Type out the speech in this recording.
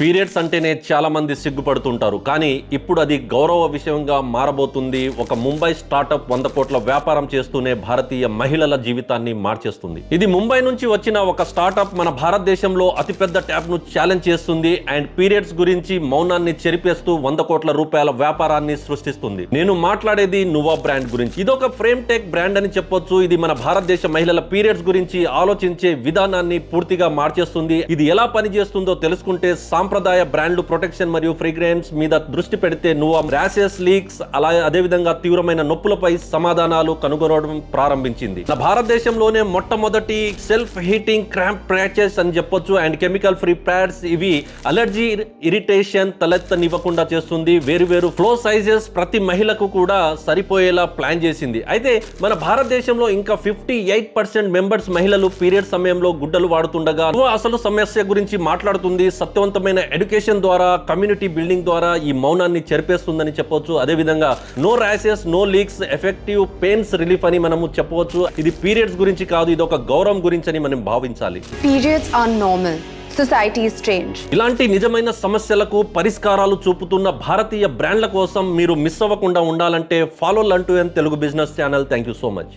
Periods అంటేనే చాలామంది సిగ్గుపడుతుంటారు. కానీ ఇప్పుడు అది గౌరవ విషయంగా మారబోతుంది. ఒక ముంబై స్టార్టప్ వంద కోట్ల వ్యాపారం చేస్తూనే భారతీయ మహిళల జీవితాన్ని మార్చేస్తుంది. ఇది ముంబై నుంచి వచ్చిన ఒక స్టార్టప్ మన భారతదేశంలో అతిపెద్ద ట్యాప్ను ఛాలెంజ్ చేస్తుంది. అండ్ పీరియడ్స్ గురించి మౌనాన్ని చెరిపేస్తూ వంద కోట్ల రూపాయల వ్యాపారాన్ని సృష్టిస్తుంది. నేను మాట్లాడేది నువా బ్రాండ్ గురించి. ఇదొక ఫ్రేమ్ టెక్ బ్రాండ్ అని చెప్పొచ్చు. ఇది మన భారతదేశ మహిళల పీరియడ్స్ గురించి ఆలోచించే విధానాన్ని పూర్తిగా మార్చేస్తుంది. ఇది ఎలా పనిచేస్తుందో తెలుసుకుంటే సాంప్రదాయ బ్రాండ్లు ప్రొటెక్షన్ మరియు ఫ్రేగ్రెన్స్ మీద దృష్టి పెడితే నువ్వు ర్యాషెస్ లీక్స్ అలా అదే విధంగా తీవ్రమైన నొప్పులపై సమాధానాలు కనుగొనడం ప్రారంభించింది. మన భారతదేశంలోనే మొట్టమొదటి సెల్ఫ్ హీటింగ్ క్రాంప్ ప్యాచెస్ అని చెప్పొచ్చు. అండ్ కెమికల్ ఫ్రీ ప్యాడ్స్ ఇవి అలర్జీ ఇరిటేషన్ తలెత్తనివ్వకుండా చేస్తుంది. వేరు వేరు ఫ్లో సైజెస్ ప్రతి మహిళకు కూడా సరిపోయేలా ప్లాన్ చేసింది. అయితే మన భారతదేశంలో ఇంకా ఫిఫ్టీ ఎయిట్ పర్సెంట్ మెంబర్స్ మహిళలు పీరియడ్ సమయంలో గుడ్డలు వాడుతుండగా అసలు సమస్య గురించి మాట్లాడుతుంది సత్యవంతమైన ఎడ్యుకేషన్ ద్వారా కమ్యూనిటీ బిల్డింగ్ ద్వారా ఈ మౌనాన్ని చెరిపేస్తుందని చెప్పవచ్చు. అదేవిధంగా no rashes no leaks effective pains relief అని మనము చెప్పవచ్చు. ఇది పీరియడ్స్ గురించి కాదు ఇది ఒక గౌరవం గురించి అని మనం భావించాలి. Normal. Societies change. ఇలాంటి నిజమైన సమస్యలకు పరిష్కారాలు చూపుతున్న భారతీయ బ్రాండ్ల కోసం మీరు మిస్ అవ్వకుండా ఉండాలంటే follow లంటూ Telugu business channel thank you so much